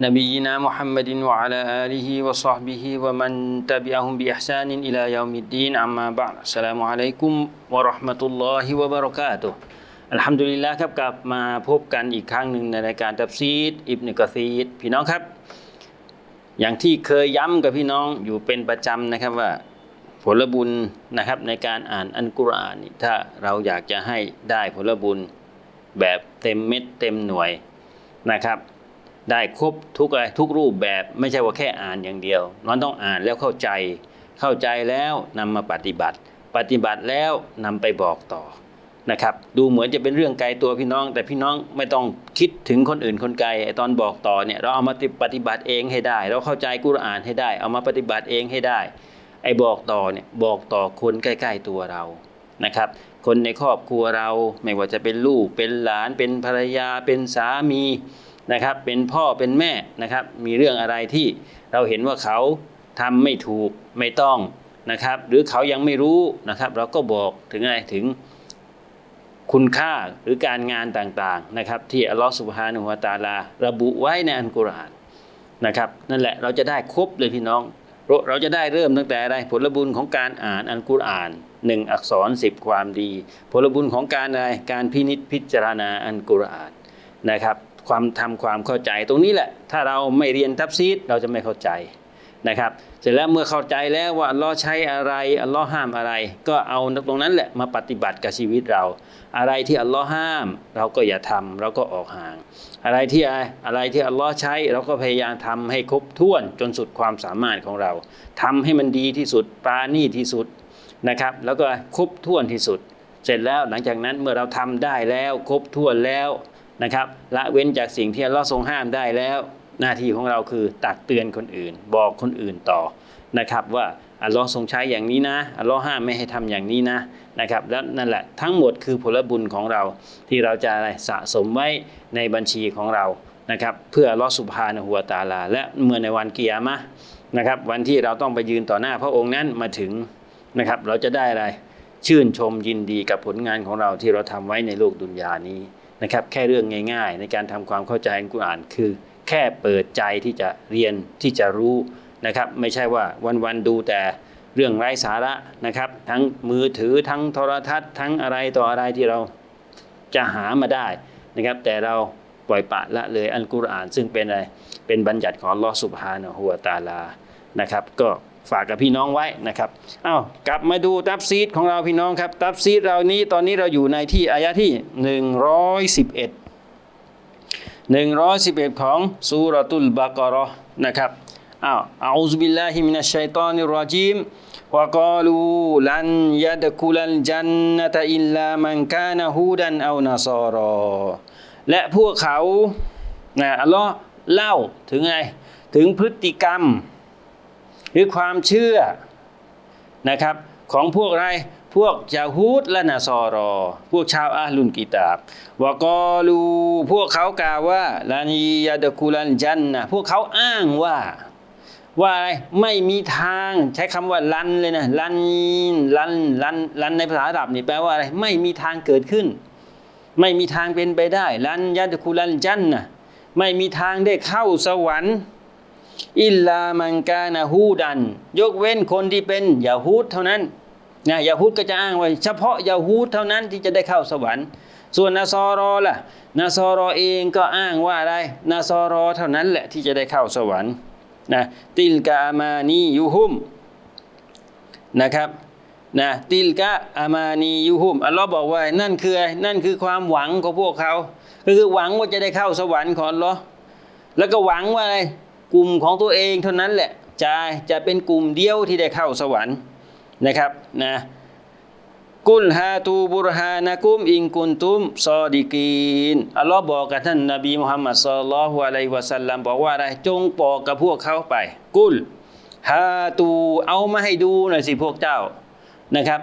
نبينا محمد وعلى آله وصحبه ومن تبعهم بإحسان إلى يوم الدين أما بعد السلام عليكم ورحمة الله وبركاته อัลฮัมดุลิลละครับกลับมาพบกันอีกครั้งหนึ่งในรายการตับซีดอิบนุกะซีดพี่น้องครับ อย่างที่เคยย้ำกับพี่น้องอยู่เป็นประจำนะครับว่า ผลบุญนะครับในการอ่านอันกุรอานนี่ถ้าเราอยากจะให้ได้ผลบุญแบบเต็มเม็ดเต็มหน่วยนะครับ ได้ครบทุกอะไรทุกรูปแบบไม่ใช่ว่าแค่อ่านอย่างเดียวมันต้องอ่านแล้วเข้าใจ เข้าใจแล้วนำมาปฏิบัติ ปฏิบัติแล้วนำไปบอกต่อนะครับ ดูเหมือนจะเป็นเรื่องไกลตัวพี่น้อง แต่พี่น้องไม่ต้องคิดถึงคนอื่นคนไกลไอ้ตอนบอกต่อเนี่ยเราเอามาปฏิบัติเองให้ได้ เราเข้าใจกุรอานให้ได้ เอามาปฏิบัติเองให้ได้ ไอ้บอกต่อเนี่ยบอกต่อคนใกล้ ๆตัวเรานะครับคนในครอบครัวเราไม่ว่าจะเป็นลูกเป็นหลานเป็นภรรยาเป็นสามี นะครับ เป็นพ่อเป็นแม่นะครับ มีเรื่องอะไรที่เราเห็นว่าเขาทำไม่ถูกไม่ต้องนะครับ หรือเขายังไม่รู้นะครับ เราก็บอกถึงอะไรถึงคุณค่าหรือการงานต่างๆนะครับ ที่อัลลอฮฺสุบฮานุวะตาลา ระบุไว้ในอันกุรอานนะครับ นั่นแหละเราจะได้ครบเลยพี่น้องเราเราจะได้เริ่มตั้งแต่อะไรผลบุญของการอ่านอันกุรอานหนึ่งอักษรสิบความดี ผลบุญของการอะไรการพินิจพิจารณาอันกุรอานนะครับ ความทำความเข้าใจตรงนี้แหละ ถ้าเราไม่เรียนทับซีดเราจะไม่เข้าใจนะครับ เสร็จแล้วเมื่อเข้าใจแล้วว่าอัลลอฮ์ใช้อะไรอัลลอฮ์ห้ามอะไร ก็เอาตรงนั้นแหละมาปฏิบัติกับชีวิตเรา อะไรที่อัลลอฮ์ห้าม เราก็อย่าทำเราก็ออกห่าง อะไรที่อะไรที่อัลลอฮ์ใช้เราก็พยายามทำให้ครบถ้วนจนสุดความสามารถของเราทำให้มันดีที่สุดปราณีที่สุดนะครับ แล้วก็ครบถ้วนที่สุด เสร็จแล้วหลังจากนั้นเมื่อเราทำได้แล้วครบถ้วนแล้ว นะครับละเว้นจากสิ่งที่อัลลอฮ์ทรงห้ามได้แล้ว หน้าที่ของเราคือตักเตือนคนอื่น บอกคนอื่นต่อนะครับว่าอัลลอฮ์ทรงใช้อย่างนี้นะอัลลอฮ์ห้ามไม่ให้ทำอย่างนี้นะนะครับแล้วนั่นแหละทั้งหมดคือผลบุญของเราที่เราจะอะไรสะสมไว้ในบัญชีของเรานะครับเพื่อลอสุบฮานะฮูวตาลา และเมื่อในวันเกียร์มะนะครับวันที่เราต้องไปยืนต่อหน้าพระองค์นั้นมาถึงนะครับเราจะได้อะไรชื่นชมยินดีกับผลงานของเราที่เราทำไว้ในโลกดุนยานี้ นะครับแค่เรื่องง่ายๆ ในการทำความเข้าใจอัลกุรอานคือ แค่เปิดใจที่จะเรียนที่จะรู้นะครับไม่ใช่ว่าวันๆดูแต่เรื่องไร้สาระนะครับ ทั้งมือถือทั้งโทรทัศน์ทั้งอะไรต่ออะไรที่เราจะหามาได้นะครับ แต่เราปล่อยปะละเลยอัลกุรอาน ซึ่งเป็นอะไรเป็นบัญญัติของลอสุบฮานะฮูวตาลานะครับ ก็ ฝากกับพี่น้องไว้นะครับอ้าวกลับมาดูตับซีดของเราพี่น้องครับ ตับซีดเรานี้ตอนนี้เราอยู่ในที่อายะที่ 111 111 ของซูรตุลบากรอนะครับอ้าวอาอุซบิลลาฮิมินัชชัยตอนิรรจีมวะกาลูลันยัดคุลัลจันนตะอิลลามันกานะฮูดันเอานาซอรอและพวกเขานะอัลลอฮ์เล่าถึงไง ถึงพฤติกรรม รือความเชื่อนะครับของพวกอะไรพวกยาฮูดและนาซอรอ พวกชาวอาลุนกิตาบวกอลูพวกเขากล่าวว่าลานียาดกุลันจันนะพวกเขาอ้างว่า ว่าอะไรไม่มีทางใช้คำว่าลันเลยนะลันลันลันลันในภาษาอาหรับนี่แปลว่าอะไรไม่มีทางเกิดขึ้น ไม่มีทางเป็นไปได้ลันยาดกุลันจันนะไม่มีทางได้เข้าสวรรค์ อิลลามังกานะฮูดัน ยกเว้นคนที่เป็นยาฮูดเท่านั้นนะยาฮูดก็จะอ้างว่าเฉพาะยาฮูดเท่านั้นที่จะได้เข้าสวรรค์ ส่วนนาซอรอล่ะนาซอรอเองก็อ้างว่าอะไรนาซอรอเท่านั้นแหละที่จะได้เข้าสวรรค์นะติลกาอามานียูฮุมนะครับนะติลกะอามานียูฮุมอัลลอฮ์บอกว่านั่นคืออะไรนั่นคือความหวังของพวกเขา ก็คือหวังว่าจะได้เข้าสวรรค์ของอัลลอฮ์แล้วก็หวังว่าอะไร กลุ่มของตัวเองเท่านั้นแหละจะจะเป็นกลุ่มเดียวที่ได้เข้าสวรรค์นะครับนะกุลฮาตูบุรฮานะกุมอิงกุนตุมซอดิกีนอัลลอฮ์บอกกับท่านนบีมุฮัมมัดสุลลัลฮุอะลัยวะสัลลัมบอกว่าอะไรจงบอกกับพวกเขาไป กุลฮาตูเอามาให้ดูหน่อยสิพวกเจ้านะครับ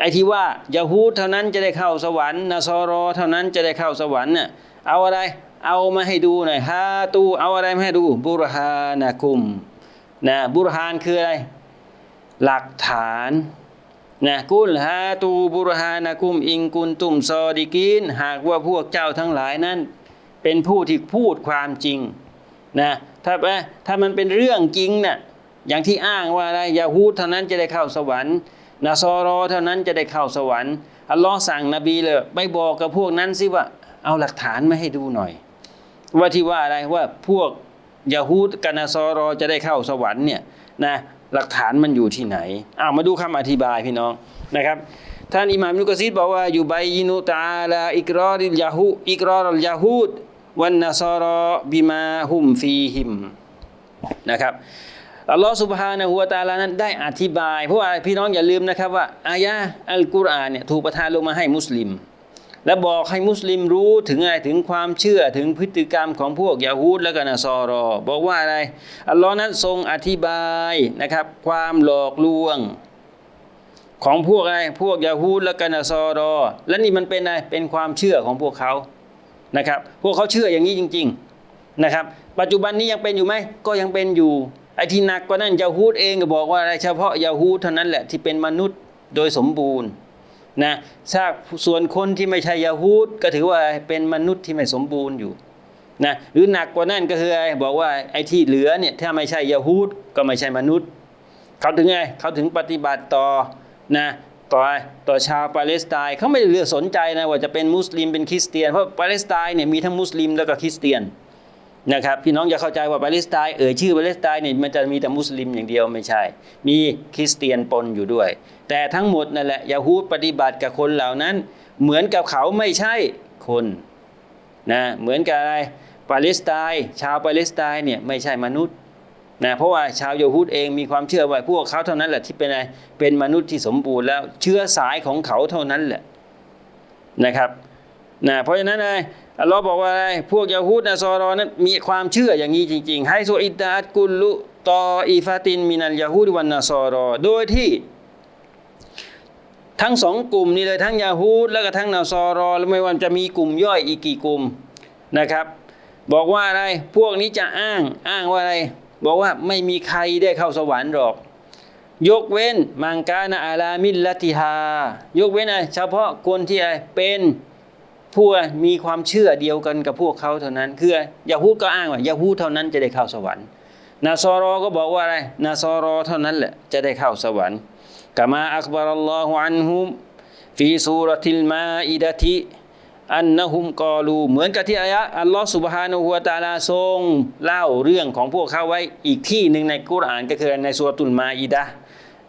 ไอ้ที่ว่ายาฮูดเท่านั้นจะได้เข้าสวรรค์นาซอรอเท่านั้นจะได้เข้าสวรรค์น่ะเอาอะไร เอามาให้ดูหน่อยฮาตูเอาอะไรมาให้ดู บุรฮานะกุมนะบุรฮานคืออะไร หลักฐานนะกุลฮาตูบุรฮานะกุม อิงกุนตุมซอดิกินหากว่าพวกเจ้าทั้งหลายนั้น เป็นผู้ที่พูดความจริงนะถ้าถ้ามันเป็นเรื่องจริงน่ะอย่างที่อ้างว่าอะไรยาฮูดเท่านั้นจะได้เข้าสวรรค์นาซอรอเท่านั้นจะได้เข้าสวรรค์อัลลอฮ์สั่งนบีเลยไปบอกกับพวกนั้นสิว่าเอาหลักฐานมาให้ดูหน่อย ว่าที่ว่าอะไรว่าพวกยาฮูดกับนาซอรอจะได้เข้าสวรรค์เนี่ยนะหลักฐานมันอยู่ที่ไหนอ้าวมาดูคำอธิบายพี่น้องนะครับ ท่านอิหม่ามนุกซีดบอกว่าอยู่ใบยินุตาลาอิกรอริลยาฮูอิกรอรัลยาฮูดวันนาซอรอบิมาฮุมฟีฮิมนะครับอัลลอฮ์สุบฮานะฮูวตาลานั้นได้อธิบาย เพราะว่าพี่น้องอย่าลืมนะครับว่าอายะอัลกุรอานเนี่ยถูกประทานลงมาให้มุสลิม และบอกให้มุสลิมรู้ถึงอะไรถึงความเชื่อถึงพฤติกรรมของพวกยาฮูดและก็นซอรอ บอกว่าอะไร อัลลอฮ์นั้นทรงอธิบายนะครับ ความหลอกลวง ของพวกอะไรพวกยาฮูดและก็นซอรอ และนี่มันเป็นอะไรเป็นความเชื่อของพวกเขานะครับ พวกเขาเชื่ออย่างนี้จริง ๆนะครับ ปัจจุบันนี้ยังเป็นอยู่ไหมก็ยังเป็นอยู่ไอ้ที่หนักกว่านั้นยาฮูดเองก็บอกว่าอะไรเฉพาะยาฮูดเท่านั้นแหละที่เป็นมนุษย์โดยสมบูรณ์ นะถ้าส่วนคนที่ไม่ใช่ยาฮูดก็ถือว่าเป็นมนุษย์ที่ไม่สมบูรณ์อยู่นะหรือหนักกว่านั้นก็คืออะไรบอกว่าไอ้ที่เหลือเนี่ยถ้าไม่ใช่ยาฮูดก็ไม่ใช่มนุษย์ เขาถึงไงเขาถึงปฏิบัติต่อนะต่อต่อชาวปาเลสไตน์เขาไม่ได้เลือกสนใจนะว่าจะเป็นมุสลิมเป็นคริสเตียนเพราะปาเลสไตน์เนี่ยมีทั้งมุสลิมแล้วก็คริสเตียนนะครับพี่น้องอย่าเข้าใจว่าปาเลสไตน์เอ่ยชื่อปาเลสไตน์เนี่ยมันจะมีแต่มุสลิมอย่างเดียวไม่ใช่ มีคริสเตียนปนอยู่ด้วย แต่ทั้งหมดนั่นแหละยาฮูดปฏิบัติกับคนเหล่านั้น เหมือนกับเขาไม่ใช่คนนะเหมือนกับอะไรปาเลสไตน์ชาวปาเลสไตน์เนี่ยไม่ใช่มนุษย์นะเพราะว่าชาวยาฮูดเองมีความเชื่อว่าพวกเขาเท่านั้นแหละที่เป็นอะไรเป็นมนุษย์ที่สมบูรณ์แล้วเชื้อสายของเขาเท่านั้นแหละนะครับนะเพราะฉะนั้นอะไรอัลลอฮ์บอกว่าอะไรพวกยาฮูดนะซอรอนั้นมีความเชื่ออย่างนี้จริงๆ ให้โซอิดาตกุลลุตออีฟาตินมินัลยาฮูดวันนาซอรอ โดยที่ ทั้งสองกลุ่มนี้เลยทั้งยาฮูดแล้วก็ทั้งนาซอรอแล้วไม่ว่าจะมีกลุ่มย่อยอีกกี่กลุ่มนะครับ บอกว่าอะไรพวกนี้จะอ้างอ้างว่าอะไร บอกว่าไม่มีใครได้เข้าสวรรค์หรอก ยกเว้นมังกานาอาลามิลลติฮายกเว้นอะไรเฉพาะคนที่อะไรเป็นผู้มีความเชื่อเดียวกันกับพวกเขาเท่านั้น คือยาฮูดก็อ้างว่ายาฮูดเท่านั้นจะได้เข้าสวรรค์นาซอรอก็บอกว่าอะไรนาซอรอเท่านั้นแหละจะได้เข้าสวรรค์ كما أخبر الله عنهم في سورة المائدة أنهم قالوا เหมือนกับที่อายะอัลลอฮ์ سبحانه และ تعالى ทรงเล่าเรื่องของพวกเขาไว้อีกที่หนึ่งในกุรอานก็คือในสุรตุลมาอิดะห์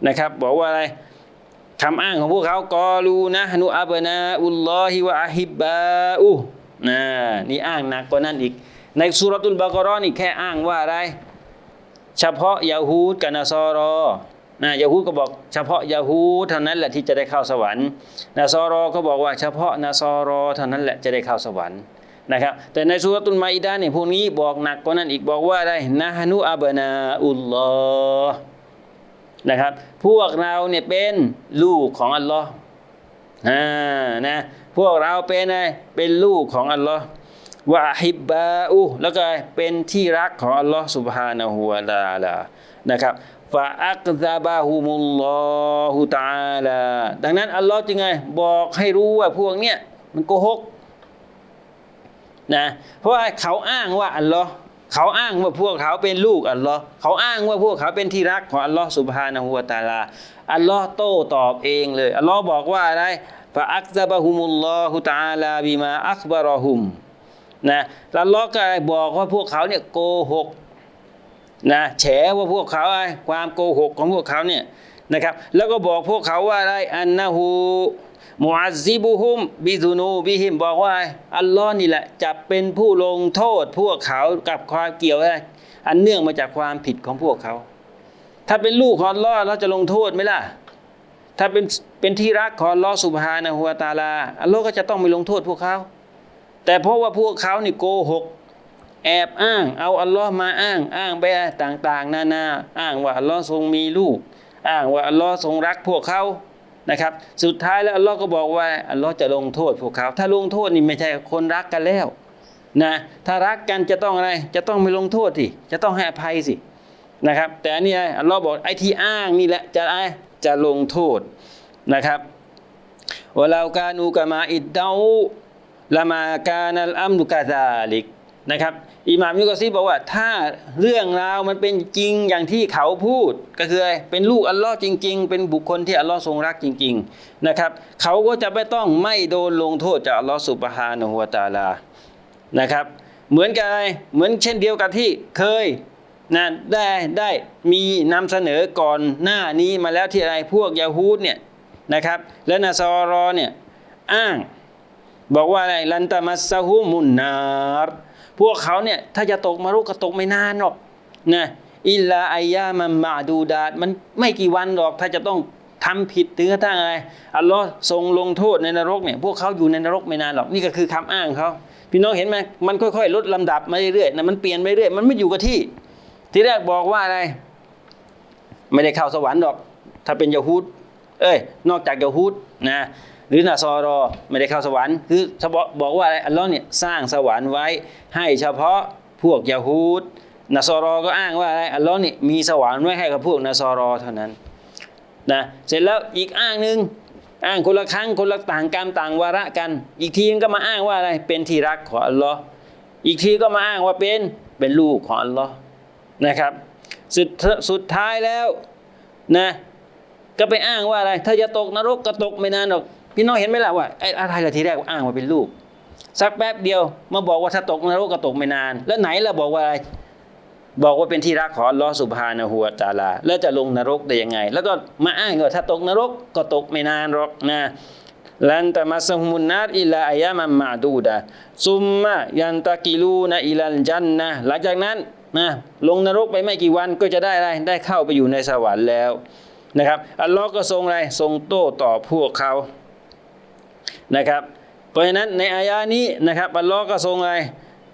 นะครับ บอกว่าอะไรคำอ้างของพวกเขากอลูนะฮนุอับนาอุลลอฮิวะอะฮิบบาอุนะนี่อ้างหนักกว่านั้นอีก ในสุรตุลบากรอนี่แค่อ้างว่าอะไร เฉพาะยาฮูดกับนาซอรอ นะยาฮูก็บอกเฉพาะยาฮูเท่านั้นแหละที่จะได้เข้าสวรรค์นาซอรอก็บอกว่าเฉพาะนาซอรอเท่านั้นแหละจะได้เข้าสวรรค์นะครับแต่ในสุรตุลมาอิดาเนี่ยพวกนี้บอกหนักกว่านั้นอีกบอกว่าได้นะฮานุอับนาอุลลอฮ์นะครับ พวกเราเนี่ยเป็นลูกของอัลลอฮ์อ่นะพวกเราเป็นอะไรเป็นลูกของอัลลอฮ์วะฮิบบาอูแล้วก็เป็นที่รักของอัลลอฮ์สุบฮานาหัวลาลานะครับ ฟาอักซาบาฮุมุลลอฮุตาลาดังนั้น อัลลอฮ์จึงไง บอกให้รู้ว่าพวกเนี้ยมันโกหกนะเพราะว่าเขาอ้างว่าอัลลอฮ์เขาอ้างว่าพวกเขาเป็นลูกอัลลอฮ์เขาอ้างว่าพวกเขาเป็นที่รักของอัลลอฮ์สุบฮานะฮูวะตาลาอัลลอฮ์โต้ตอบเองเลยอัลลอฮ์บอกว่าอะไรฟาอักซาบาฮุมุลลอฮุตาลาบิมาอักบารอฮุมนะอัลลอฮ์ก็บอกว่าพวกเขาเนี่ยโกหก นะแฉว่าพวกเขาไอะไรความโกหกของพวกเขาเนี่ยนะครับ แล้วก็บอกพวกเขาว่าอะไรอันนะฮูมุอัซซิบุฮุมบิซุนูบิฮิมบอกว่าอัลลอฮ์นี่แหละจะเป็นผู้ลงโทษพวกเขากับความเกี่ยวอะไรอันเนื่องมาจากความผิดของพวกเขา ถ้าเป็นลูกของอัลลอฮ์เราจะลงโทษไหมล่ะ ถ้าเป็นเป็นที่รักของอัลลอฮ์สุบฮานะฮูวตาลาอัลลอฮ์ก็จะต้องไม่ลงโทษพวกเขา แต่เพราะว่าพวกเขานี่โกหก แอบอ้าง เอาอัลลอฮ์มาอ้างอ้างไปต่างๆ นานา อ้างว่าอัลลอฮ์ทรงมีลูก อ้างว่าอัลลอฮ์ทรงรักพวกเขานะครับ สุดท้ายแล้วอัลลอฮ์ก็บอกว่าอัลลอฮ์จะลงโทษพวกเขา ถ้าลงโทษนี่ไม่ใช่คนรักกันแล้วนะถ้ารักกันจะต้องอะไรจะต้องไม่ลงโทษสิจะต้องให้อภัยสินะครับ แต่อันนี้อัลลอฮ์บอกไอ้ที่อ้างนี่แหละจะอะไรจะลงโทษนะครับวลากานูกามาอิดเดาละมากานัลอัมดุกาซาลิก นะครับอิหม่ามยุกซีบอกว่า ถ้าเรื่องราวมันเป็นจริงอย่างที่เขาพูด ก็คือเป็นลูกอัลลอฮ์จริง ๆ เป็นบุคคลที่อัลลอฮ์ทรงรักจริง ๆนะครับ เขาก็จะไม่ต้องไม่โดนลงโทษจากอัลลอฮ์สุบฮานะฮูวะตาลานะครับ เหมือนกับอะไรเหมือนเช่นเดียวกับที่เคยนะได้ได้มีนำเสนอก่อนหน้านี้มาแล้วที่อะไรพวกยาฮูดเนี่ยนะครับ และนาซอรอเนี่ยอ้าง บอกว่าอะไรลันตามัสซาฮูมุนนาร พวกเขาเนี่ยถ้าจะตกมารุกก็ตกไม่นานหรอกนะอิลลาอายามันมาดูดาดมันไม่กี่วันหรอก ถ้าจะต้องทำผิดถึงกระทั่งอะไรอัลลอฮ์ทรงลงโทษในนรกเนี่ยพวกเขาอยู่ในนรกไม่นานหรอกนี่ก็คือคำอ้างเขาพี่น้องเห็นไหมมันค่อยๆ ลดลำดับมาเรื่อยๆนะมันเปลี่ยนไปเรื่อยมันไม่อยู่กับที่ ที่แรกบอกว่าอะไร ไม่ได้เข้าสวรรค์หรอก ถ้าเป็นยาฮูดเอ้ย นอกจากยาฮูดนะ หรือนาซอรอไม่ได้เข้าสวรรค์คือบอกว่าอะไรอัลลอฮ์เนี่ยสร้างสวรรค์ไว้ให้เฉพาะพวกยาฮูดนาซอรอก็อ้างว่าอะไรอัลลอฮ์เนี่ยมีสวรรค์ไว้ให้กับพวกนาซอรอเท่านั้นนะเสร็จแล้วอีกอ้างหนึ่งอ้างคนละครั้งคนละต่างกรรมต่างวาระกัน อีกทีก็มาอ้างว่าอะไรเป็นที่รักของอัลลอฮ์อีกทีก็มาอ้างว่าเป็นเป็นลูกของอัลลอฮ์นะครับสุดสุดท้ายแล้วนะก็ไปอ้างว่าอะไร ถ้าจะตกนรกก็ตกไม่นานหรอก พี่น้องเห็นไหมล่ะว่าไอ้อะไรละทีแรกอ้างว่าเป็นลูก สักแป๊บเดียวมาบอกว่าถ้าตกนรกก็ตกไม่นาน แล้วไหนล่ะบอกว่าอะไรบอกว่าเป็นที่รักของลอสุภานะหัวตาลา แล้วจะลงนรกได้ยังไง แล้วก็มาอ้างว่าถ้าตกนรกก็ตกไม่นานหรอกนะลันตมัสมุนนาตอิลาอายามัมมาดูดาซุมมะยันตะกิลูนะอิลันจันนะหลังจากนั้นนะลงนรกไปไม่กี่วันก็จะได้อะไรได้เข้าไปอยู่ในสวรรค์แล้วนะครับอัลลอฮ์ก็ทรงอะไรทรงโต้ตอบพวกเขา นะครับ เพราะฉะนั้นในอายานี้นะครับอัลลอฮ์ก็ทรงอะไร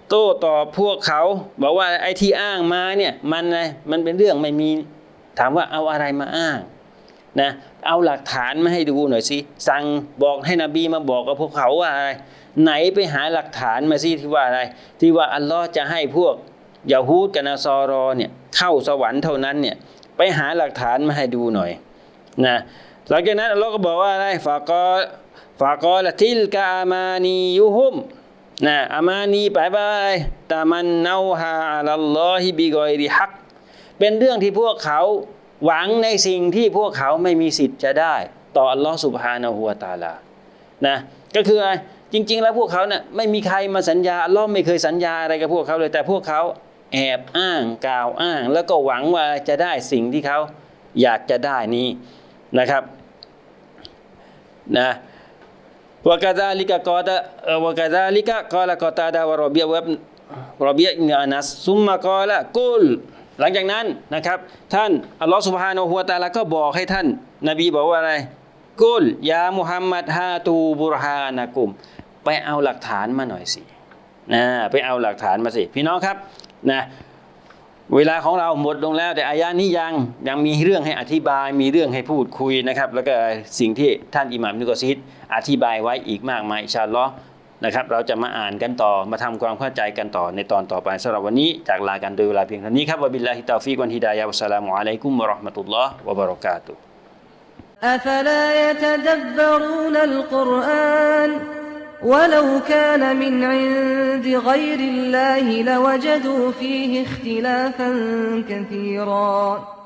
โต้ตอบพวกเขา บอกว่าไอ้ที่อ้างมาเนี่ยมันไงมันเป็นเรื่องไม่มีถามว่าเอาอะไรมาอ้างนะเอาหลักฐานมาให้ดูหน่อยสิสั่งบอกให้นบีมาบอกกับพวกเขาว่าอะไรไหนไปหาหลักฐานมาสิที่ว่าอะไร ที่ว่าอัลลอฮ์จะให้พวกยาฮูดกับนาซอรอเนี่ยเข้าสวรรค์เท่านั้นเนี่ยไปหาหลักฐานมาให้ดูหน่อยนะหลังจากนั้นอัลลอฮ์ก็บอกว่าอะไรฝากอ ฝากอละทิลกาอามานียุฮุมนะอามานีแปลว่าอะไรตามันเนาฮาอัลลอฮิบิกอยริฮัก เป็นเรื่องที่พวกเขาหวังในสิ่งที่พวกเขาไม่มีสิทธิ์จะได้ ต่ออัลลอฮ์สุบฮานะฮูวตาลานะก็คืออะไรจริง ๆ แล้วพวกเขาเนี่ยไม่มีใครมาสัญญาอัลลอฮ์ไม่เคยสัญญาอะไรกับพวกเขาเลย แต่พวกเขาแอบอ้างกล่าวอ้าง แล้วก็หวังว่าจะได้สิ่งที่เขาอยากจะได้นี้นะครับนะ วกาดาลิกะกอดวกาดาลิกะกอละกอตาดาวรอเบียวับรอเบียอินอานัสซุมมะกอละกุลหลังจากนั้นนะครับ ท่านอัลลอฮฺสุบฮานาหัวตาลาก็บอกให้ท่าน นบีบอกว่าอะไรกุลยามุฮัมมัดฮาตูบุรฮานะกุม ไปเอาหลักฐานมาหน่อยสินะไปเอาหลักฐานมาสิ พี่น้องครับนะ เวลาของเราหมดลงแล้ว แต่อายานี้ยังยังมีเรื่องให้อธิบายมีเรื่องให้พูดคุยนะครับ แล้วก็สิ่งที่ท่านอิหม่ามนุกอซิดอธิบายไว้อีกมากมายอินชาอัลลอฮ์นะครับ เราจะมาอ่านกันต่อมาทำความเข้าใจกันต่อในตอนต่อไปสำหรับวันนี้จากลากันโดยเวลาเพียงเท่านี้ครับวะบิลลาฮิตาฟิกวันฮิดายะวัสสลามุอะลัยกุมวะเราะห์มะตุลลอฮ์วะบะเราะกาตุฮ์ أفلا يتدبرون القرآن ولو كان من عند غير الله لوجدوا فيه اختلافا كثيرا.